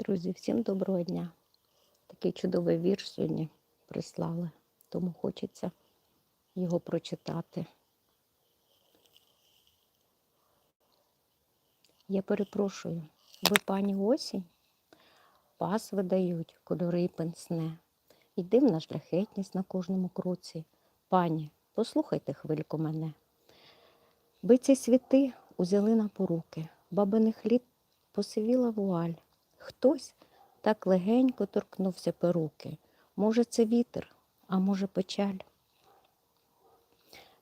Друзі, всім доброго дня. Такий чудовий вірш сьогодні прислали, тому хочеться його прочитати. Я перепрошую, ви пані осінь? Пас видають, кольори пенсне. І дивна шляхетність на кожному кроці. Пані, послухайте хвильку мене. Ви ці світи узяли на поруки, бабиних літ посивіла вуаль. Хтось так легенько торкнувся перуки. Може, це вітер, а може, печаль.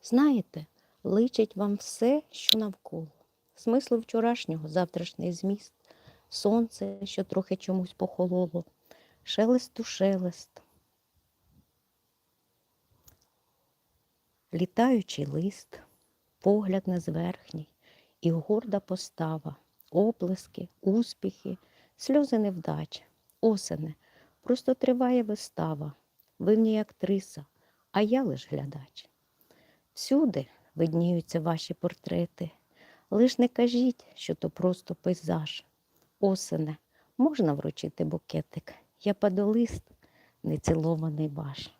Знаєте, личить вам все, що навколо. Смислу вчорашнього, завтрашній зміст, сонце, що трохи чомусь похололо, шелесту шелест. Літаючий лист, погляд незверхній і горда постава, оплески, успіхи, сльози невдач, осене, просто триває вистава. Ви в ній актриса, а я лиш глядач. Всюди видніються ваші портрети. Лиш не кажіть, що то просто пейзаж. Осене, можна вручити букетик. Я падолист, нецілований ваш.